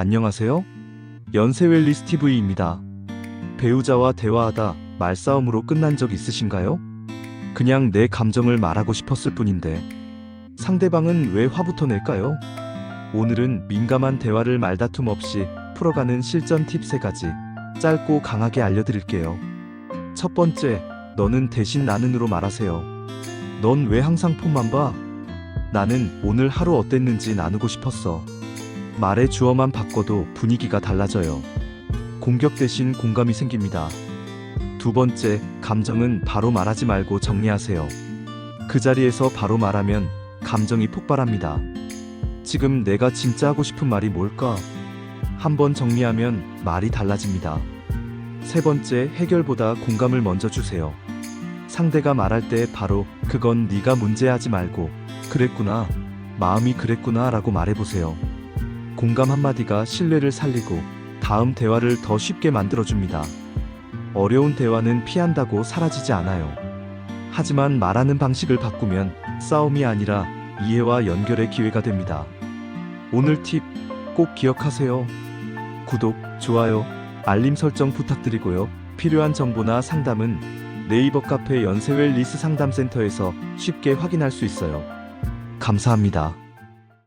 안녕하세요. 연세웰리스 TV입니다. 배우자와 대화하다 말싸움으로 끝난 적 있으신가요? 그냥 내 감정을 말하고 싶었을 뿐인데 상대방은 왜 화부터 낼까요? 오늘은 민감한 대화를 말다툼 없이 풀어가는 실전 팁 3가지 짧고 강하게 알려드릴게요. 첫 번째, 너는 대신 나는으로 말하세요. 넌 왜 항상 폰만 봐? 나는 오늘 하루 어땠는지 나누고 싶었어. 말의 주어만 바꿔도 분위기가 달라져요. 공격 대신 공감이 생깁니다. 두 번째, 감정은 바로 말하지 말고 정리하세요. 그 자리에서 바로 말하면 감정이 폭발합니다. 지금 내가 진짜 하고 싶은 말이 뭘까? 한번 정리하면 말이 달라집니다. 세 번째, 해결보다 공감을 먼저 주세요. 상대가 말할 때 바로 그건 네가 문제하지 말고 그랬구나, 마음이 그랬구나 라고 말해보세요. 공감 한마디가 신뢰를 살리고 다음 대화를 더 쉽게 만들어줍니다. 어려운 대화는 피한다고 사라지지 않아요. 하지만 말하는 방식을 바꾸면 싸움이 아니라 이해와 연결의 기회가 됩니다. 오늘 팁 꼭 기억하세요. 구독, 좋아요, 알림 설정 부탁드리고요. 필요한 정보나 상담은 네이버 카페 연세웰 리스 상담센터에서 쉽게 확인할 수 있어요. 감사합니다.